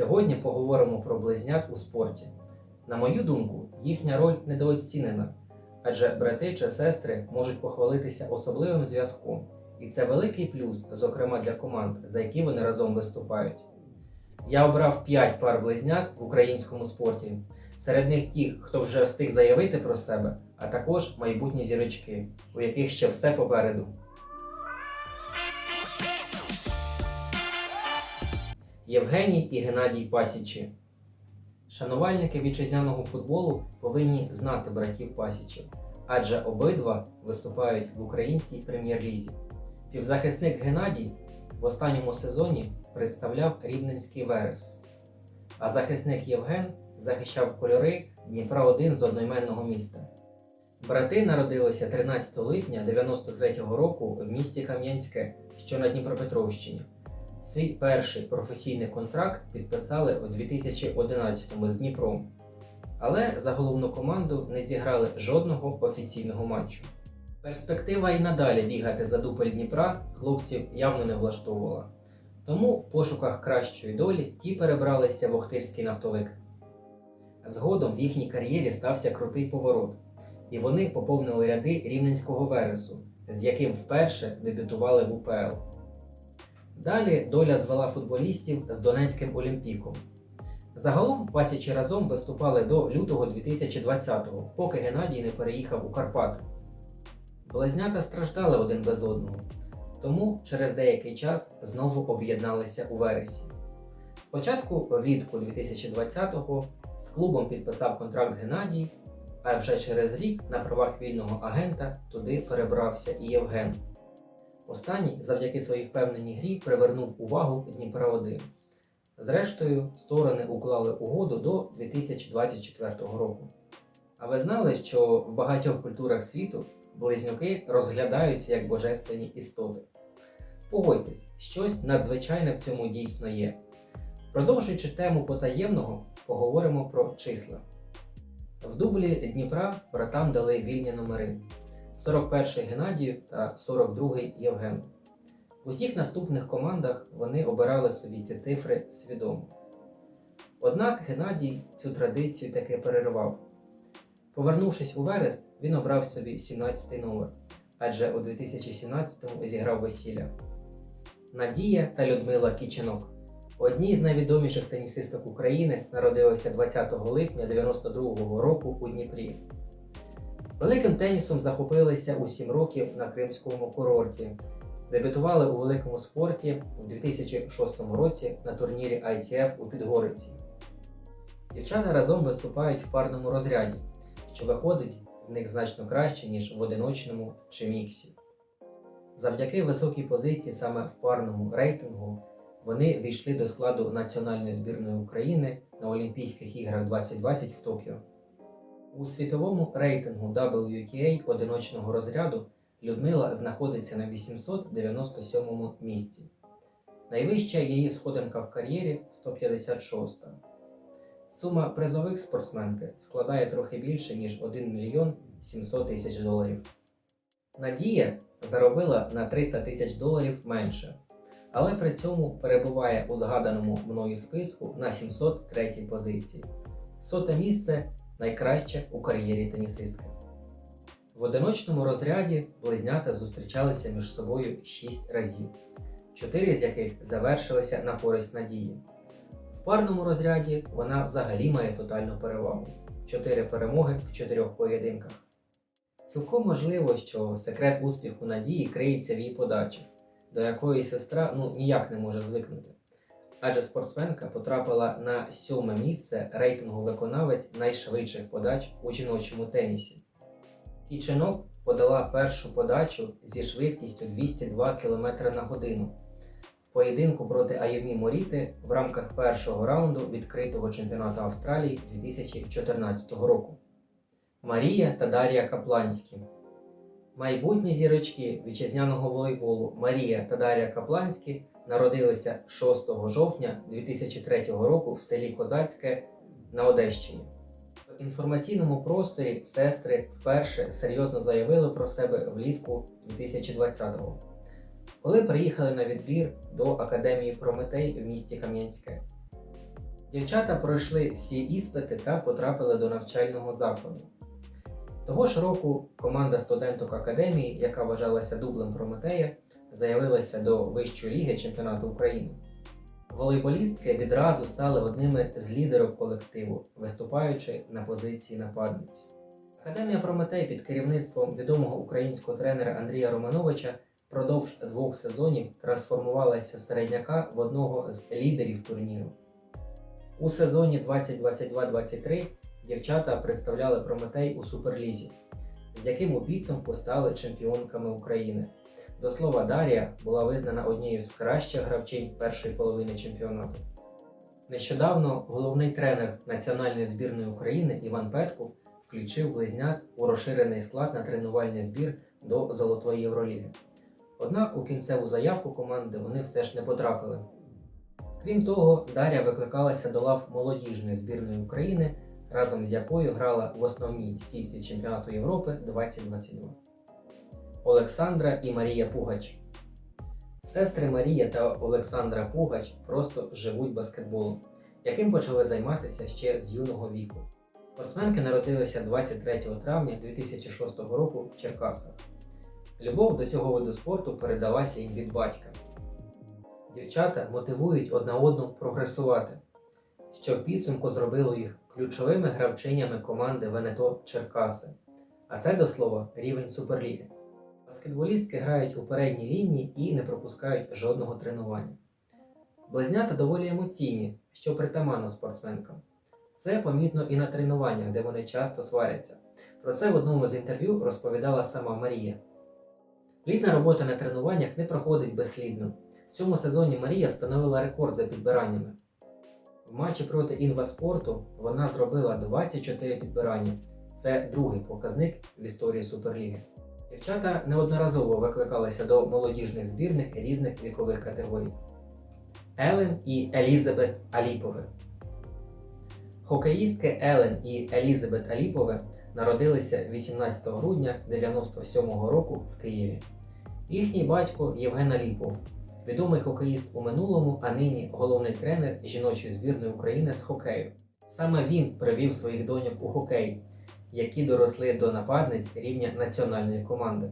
Сьогодні поговоримо про близнят у спорті. На мою думку, їхня роль недооцінена, адже брати чи сестри можуть похвалитися особливим зв'язком, і це великий плюс, зокрема для команд, за які вони разом виступають. Я обрав 5 пар близнят в українському спорті. Серед них ті, хто вже встиг заявити про себе, а також майбутні зірочки, у яких ще все попереду. Євгеній і Геннадій Пасічі. Шанувальники вітчизняного футболу повинні знати братів Пасічів, адже обидва виступають в українській прем'єр-лізі. Півзахисник Геннадій в останньому сезоні представляв Рівненський Верес, а захисник Євген захищав кольори Дніпра 1 з одноіменного міста. Брати народилися 13 липня 93-го року в місті Кам'янське, що на Дніпропетровщині. Свій перший професійний контракт підписали у 2011-му з Дніпром, але за головну команду не зіграли жодного офіційного матчу. Перспектива і надалі бігати за дупель Дніпра хлопців явно не влаштовувала. Тому в пошуках кращої долі ті перебралися в Охтирський нафтовик. Згодом в їхній кар'єрі стався крутий поворот, і вони поповнили ряди рівненського вересу, з яким вперше дебютували в УПЛ. Далі доля звела футболістів з Донецьким Олімпіком. Загалом пасічі разом виступали до лютого 2020-го, поки Геннадій не переїхав у Карпати. Близнята страждали один без одного, тому через деякий час знову об'єдналися у вересі. Спочатку влітку 2020-го з клубом підписав контракт Геннадій, а вже через рік на правах вільного агента туди перебрався і Євген. Останній завдяки своїй впевненій грі привернув увагу Дніпра 1. Зрештою, сторони уклали угоду до 2024 року. А ви знали, що в багатьох культурах світу близнюки розглядаються як божественні істоти? Погодьтесь, щось надзвичайне в цьому дійсно є. Продовжуючи тему потаємного, поговоримо про числа. В дублі Дніпра братам дали вільні номери. 41-й Геннадію та 42-й Євген. В усіх наступних командах вони обирали собі ці цифри свідомо. Однак Геннадій цю традицію таки перервав. Повернувшись у верес, він обрав собі 17-й номер, адже у 2017-му зіграв весілля. Надія та Людмила Кіченок. Одні з найвідоміших тенісисток України народилися 20 липня 92-го року у Дніпрі. Великим тенісом захопилися у 7 років на Кримському курорті. Дебютували у великому спорті у 2006 році на турнірі ITF у Підгориці. Дівчата разом виступають в парному розряді, що виходить в них значно краще, ніж в одиночному чи міксі. Завдяки високій позиції саме в парному рейтингу вони війшли до складу національної збірної України на Олімпійських іграх 2020 в Токіо. У світовому рейтингу WTA одиночного розряду Людмила знаходиться на 897 місці. Найвища її сходинка в кар'єрі 156. Сума призових спортсменки складає трохи більше, ніж 1 мільйон 700 тисяч доларів. Надія заробила на 300 тисяч доларів менше, але при цьому перебуває у згаданому мною списку на 703 позиції. Соте місце найкраще у кар'єрі тенісистки. В одиночному розряді близнята зустрічалися між собою 6 разів, 4 з яких завершилися на користь надії. В парному розряді вона взагалі має тотальну перевагу 4 перемоги в 4 поєдинках. Цілком можливо, що секрет успіху надії криється в її подачі, до якої сестра ну ніяк не може звикнути адже спортсменка потрапила на сьоме місце рейтингу виконавець найшвидших подач у жіночому тенісі. Кіченок подала першу подачу зі швидкістю 202 км на годину в поєдинку проти Аєвні Моріти в рамках першого раунду відкритого чемпіонату Австралії 2014 року. Марія та Дар'я Капланські. Майбутні зірочки вітчизняного волейболу Марія та Дар'я Капланські народилися 6 жовтня 2003 року в селі Козацьке на Одещині. В інформаційному просторі сестри вперше серйозно заявили про себе влітку 2020-го, коли приїхали на відбір до Академії Прометей в місті Кам'янське. Дівчата пройшли всі іспити та потрапили до навчального закладу. Того ж року команда студенток академії, яка вважалася дублем Прометея, заявилася до Вищої ліги чемпіонату України. Волейболістки відразу стали одними з лідерів колективу, виступаючи на позиції нападниць. Академія Прометей під керівництвом відомого українського тренера Андрія Романовича впродовж двох сезонів трансформувалася з середняка в одного з лідерів турніру. У сезоні 2022-23 дівчата представляли Прометей у Суперлізі, з яким у підсумку стали чемпіонками України. До слова, Дар'я була визнана однією з кращих гравчинь першої половини чемпіонату. Нещодавно головний тренер національної збірної України Іван Петков включив близнят у розширений склад на тренувальний збір до Золотої Євроліги. Однак у кінцеву заявку команди вони все ж не потрапили. Крім того, Дар'я викликалася до лав молодіжної збірної України, разом з якою грала в основній сітці чемпіонату Європи 2022. Олександра і Марія Пугач. Сестри Марія та Олександра Пугач просто живуть баскетболом, яким почали займатися ще з юного віку. Спортсменки народилися 23 травня 2006 року в Черкасах. Любов до цього виду спорту передалася їм від батька. Дівчата мотивують одна одну прогресувати, що в підсумку зробило їх ключовими гравчинями команди Венето Черкаси. А це до слова рівень Суперліги. Баскетболістки грають у передній лінії і не пропускають жодного тренування. Близнята доволі емоційні, що притаманно спортсменкам. Це помітно і на тренуваннях, де вони часто сваряться. Про це в одному з інтерв'ю розповідала сама Марія. Плідна робота на тренуваннях не проходить безслідно. В цьому сезоні Марія встановила рекорд за підбираннями. В матчі проти інваспорту вона зробила 24 підбирання. Це другий показник в історії Суперліги. Дівчата неодноразово викликалися до молодіжних збірних різних вікових категорій. Елен і Елізабет Аліпове. Хокеїстки Елен і Елізабет Аліпове народилися 18 грудня 97-го року в Києві. Їхній батько Євген Аліпов, відомий хокеїст у минулому, а нині головний тренер жіночої збірної України з хокею. Саме він привів своїх доньок у хокей, які доросли до нападниць рівня національної команди.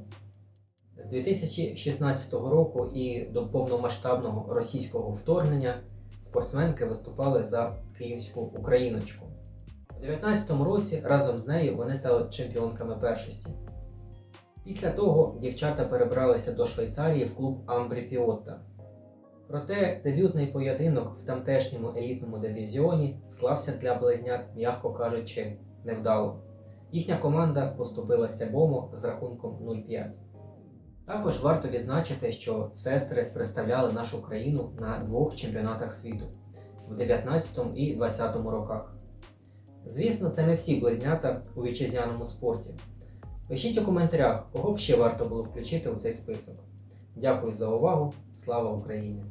З 2016 року і до повномасштабного російського вторгнення спортсменки виступали за київську україночку. У 2019 році разом з нею вони стали чемпіонками першості. Після того дівчата перебралися до Швейцарії в клуб Амбрі Піотта. Проте дебютний поєдинок в тамтешньому елітному дивізіоні склався для близнят, м'яко кажучи, невдало. Їхня команда поступилася Бомо з рахунком 0-5. Також варто відзначити, що сестри представляли нашу країну на двох чемпіонатах світу в 19 і 20 роках. Звісно, це не всі близнята у вітчизняному спорті. Пишіть у коментарях, кого б ще варто було включити у цей список. Дякую за увагу! Слава Україні!